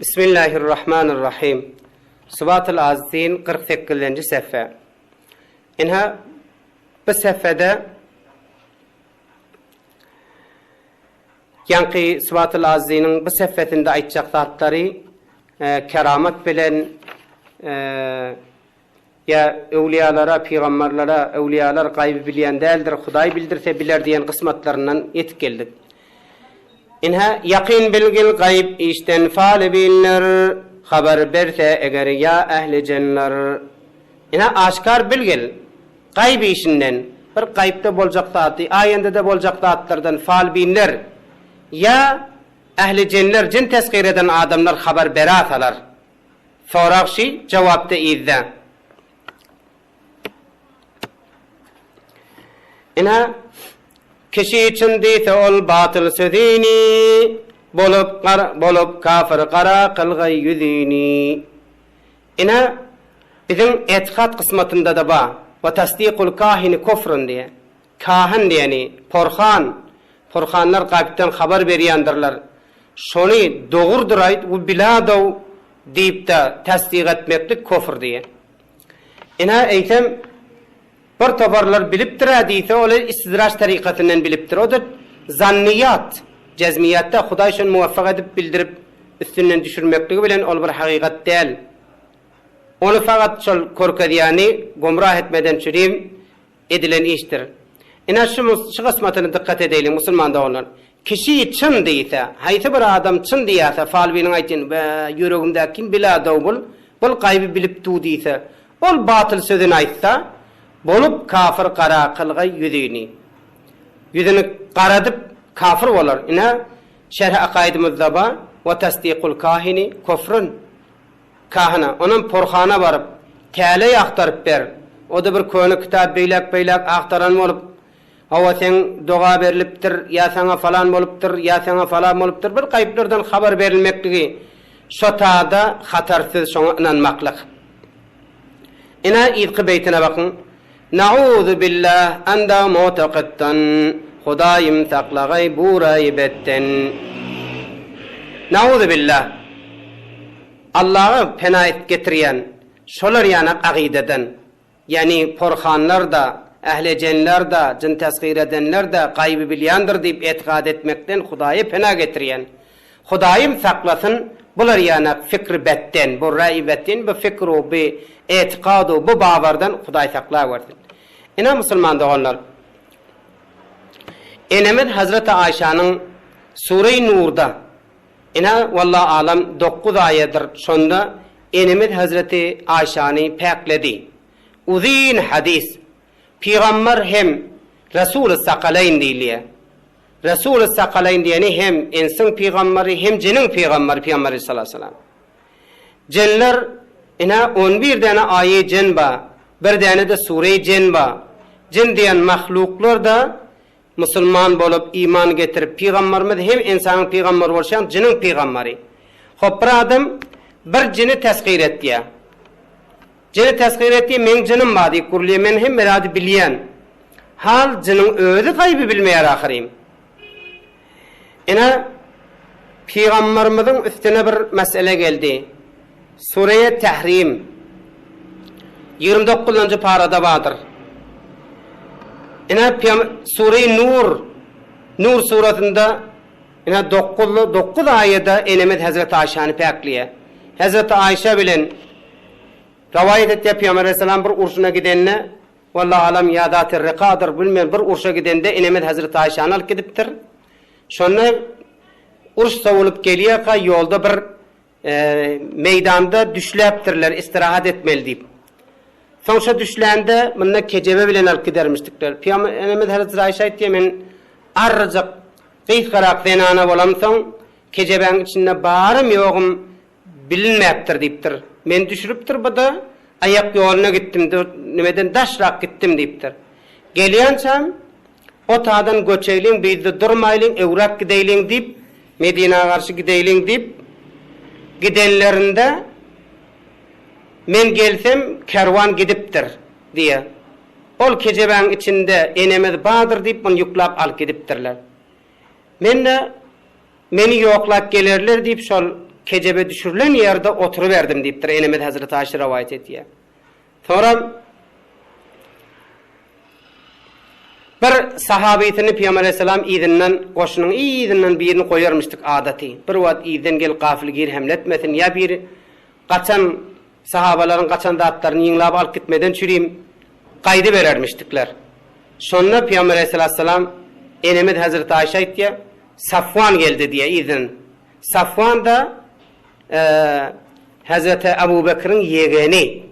Bismillahirrahmanirrahim. Sıvat-ı Aziz'in 48. seffe. İnha bu seffede Yankı Sıvat-ı Aziz'in bu seffetinde aytacak zatları e, keramet bilen e, ya evliyalara, peygamberlara, evliyalar gaybı bilen değildir, Huday bildirse biler diyen kısmetlerinden yetip geldik. İnha yakin bilgil gayb işten faal bilinir, haber berse eger ya ehli cenner. İnha aşkar bilgil gayb işinden bir gaybda bolacak zatı, ayende de bolacak zatlardan faal bilinir. Ya ehli cenner cin teskir eden adamlar haber beratalar. Sorakşi cevapta izle. İna kişi için deyse ol batıl sözini bolup kar, bolup kafir kara kılgay yüzini. İna bizim etikat kısmatında da ba ve tasdikul kahini kufrun diye. Kahin diyeni, porhan, porhanlar kalpten haber veriyanlarlar. Şonu doğurdur ait, bu biladav deyip de tasdik etmeklik kufr diye. İna eysem bir tabarlar bilipdir hadise olar istidraç tarikatından bilipdir. O da zanniyat, cezmiyatta Huday şun muvaffak edip bildirip üstünden düşürmekligi bilen ol bir hakikat değil. Onu fakat şol korkadiyani gumrah etmeden çürüyüm edilen iştir. İna şu, şu kısmatını dikkat edelim Müslüman da onlar. Kişi çın deyse, hayse bir adam çın deyse, falbinin aytin ve yüreğimde kim bila davul, bul kaybı bilip tu deyse, ol batıl sözünü aytsa, bolup kafir qara qılğay yüzüni. Yüzünü qaradıp kafir olur. Ina şerh aqaidimizde ba ve tasdiqul kahini kufrun. Kahına onun porxana barıp tale yaxtarıp ber. O da bir konu kitap beylak beylak aktaran olup Hava sen doğa beriliptir, ya sana falan boluptir, ya sana falan boluptir. Bir kayıplardan haber verilmekligi. Şotada hatarsız şoňa inanmaklyk. Ina ilki beytine bakın. Na'udhu billah anda mu'taqiddan. Hudayim saklagay bu raybetten Na'udhu billah. Allah'ı penayet getiriyen şolar yanak aqideden yani porxanlar da ehli cenler da cin teskir edenler de gaybı bilyandır deyip etikad etmekten Hudayı pena getiriyen. Hudayim saklasın bular yanak fikri betten bu raybetten bu fikru bu etikadu bu bavardan Huday sakla versin İna musulman doğanlar. Enemet Hazreti Ayşa'nın Sure-i Nur'da ina vallahi alam 9 ayetdir. Şonda Enemet Hazreti Ayşa'nı pekledi. Uzin hadis. Peygamber hem Resul-i Sakaleyn diliye. Resul-i Sakaleyn diyeni hem insan peygamberi hem cinin peygamberi Peygamberi sallallahu aleyhi ve sellem. Cenler ina 11 tane ayet cin ba. Bir tane de sure cin ba. Cin diyen mahluklar da musulman bolup iman getirip peygamberimiz hem insanın peygamber bolşan cinin peygamberi. Hop bir adam bir cini teskir etti ya. Cini teskir etti men cinim badi kurli men hem meradi bilyen. Hal cinin özü kaybı bilmeyer ahirim. Ina peygamberimizin üstüne bir mesele geldi. Sureye Tahrim 29. parada vardır. Ina Sure Nur Nur suratında ina 9 9 ayada enemet Hazreti Ayşe'ni pekliye. Hazreti Ayşe bilen rivayet etti Peygamber Aleyhisselam bir urşuna gidenine vallahi alam yadatı rikadır bilmeyen bir urşa gidende enemet Hazreti Ayşe'ni alıp gidiptir. Şonna urş savulup geliyor ka yolda bir e, meydanda düşleptirler istirahat etmeli deyip. Soňşa düşlände munda kejebe bilen alyp gidermişdikler. Peygamber Hazreti Ayşe aýtdy men arjak gys garak fenana bolam soň kejebeň içinde barym ýogum bilinmäpdir diýipdir. Men düşürüpdir bada ayak ýoluna gittim, nimeden daşrak gittim diýipdir. Gelýänçem o tadan göçeýliň bizde durmaýlyň, ewrak gideýliň diýip Medina garşy gideýliň diýip gidenlerinde men gelsem kervan gidipdir diye. Ol keceben içinde enemed badır deyip bunu yuklap al gidipdirler. Men de meni yoklap gelirler deyip şol kecebe düşürülen yerde oturuverdim deyiptir Enemet Hazreti Ayşe rivayet ettiye. Sonra bir sahabiyetini Peygamber Aleyhisselam izinden koşunun izinden birini koyarmıştık adati. Bir vat izden gel gafil gir hemletmesin ya bir kaçan sahabaların kaçan datlarını yinlap alıp gitmeden çürüyüm kaydı verermiştikler. Sonra Peygamber Aleyhisselam Enemet Hazreti Ayşe ettiye Safvan geldi diye izin. Safvan da e, Hazreti Ebu Bekir'in yeğeni.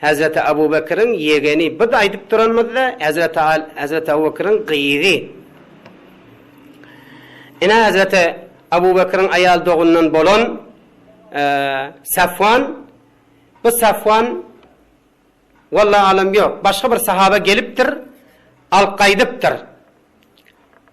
Hazreti Ebu Bekir'in yeğeni. Bu da aydıp duranmadı da Hazreti, Al, Hazreti Ebu Bekir'in gıyri. Ina Hazreti Ebu Bekir'in ayal doğundan bolon e, Safvan bu Safvan vallahi alem yok. Başka bir sahaba geliptir al kaydıptır.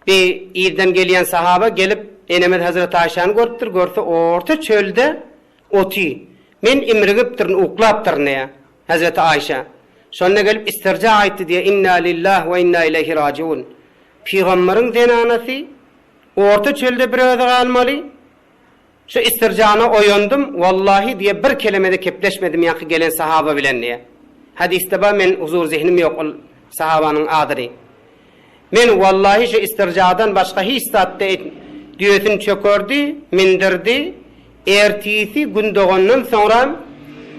Bir İr'den gelen sahaba gelip Enemet Hazreti Ayşe'ni görüptür. Görse orta çölde oti. Men imrigiptir, uklaptır ne? Hazreti Ayşe. Sonra gelip istirca aytti diye inna lillah ve inna ileyhi raciun. Peygamberin denanası orta çölde bir öde kalmalı. Şu istircana oyundum. Vallahi diye bir kelimede kepleşmedim yakı gelen sahaba bilen diye. Hadiste ba men huzur zihnim yok ol sahabanın adırı. Men vallahi şu istircadan başka hiç saatte et, düğetin çökördü, mindirdi. Ertisi gün doğandan sonra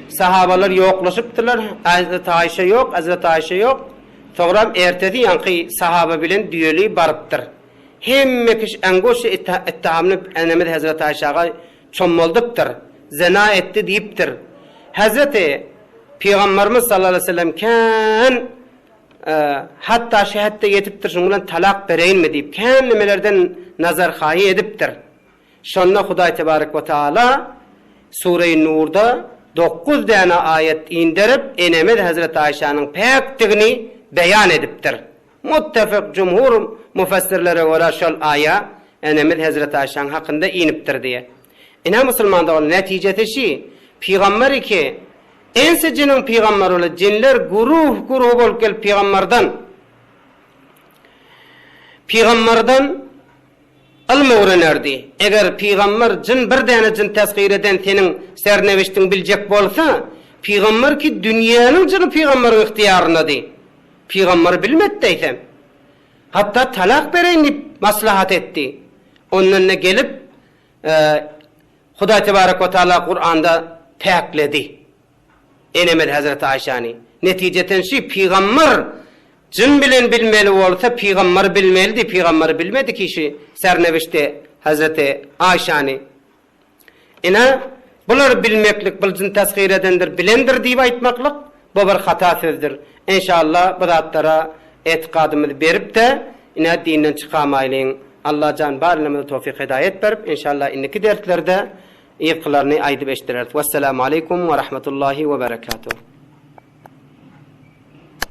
sahabalar yoklaşıptılar. Hazreti Ayşe yok, Hazreti Ayşe yok. Sonra ertesi yankı sahaba bilen düğeli barıptır. Hemme kiş engoş ittahamını Enemet Hazreti Ayşe'ye çomoldıptır. Zina etti deyiptir. Hazreti Peygamberimiz sallallahu aleyhi ve sellem kan e, hatta şehatte yetiptir şundan talak bereyin mi deyip nemelerden nazar hayi ediptir. Şonna Huday Tebarek ve Teala Sure-i Nur'da 9 tane ayet indirip Enemet Hazreti Ayşe'nin pektigini beyan ediptir. Muttefik cumhur mufassirlere göre şol aya Enemet Hazreti Ayşe'nin hakkında iniptir diye. İna Müslümanda olan neticesi şi, Peygamber ki en secinin peygamber ola cinler guruh guruh bol gel peygamberden peygamberden ilmi öğrenerdi. Eğer peygamber cin bir tane cin teskir eden senin serneveştin bilecek bolsa peygamber ki dünyanın cini peygamberin ihtiyarına di. Peygamber bilmet deysem. Hatta talak bereyni maslahat etti. Onun ne gelip e, Huda Tebarek ve Teala Kur'an'da tekledi. Enemed Hazreti Ayşani. Neticeten şey peygamber cin bilen bilmeli olsa peygamber bilmelidir. Peygamber bilmedi kişi sernevişte Hazreti Ayşani. Ina bular bilmeklik, bil cin tashir edendir, bilendir deyip aytmaklık Bu bir hata sözdür. İnşallah bu zatlara etiqadımızı berip de ina dinden çıkamaylin. Allah can barlamızı tevfik hidayet berip inşallah inniki dertlerde ýyklaryny aýdyp eşdirler. Vesselamu aleykum we rahmetullahi we berekatuhu.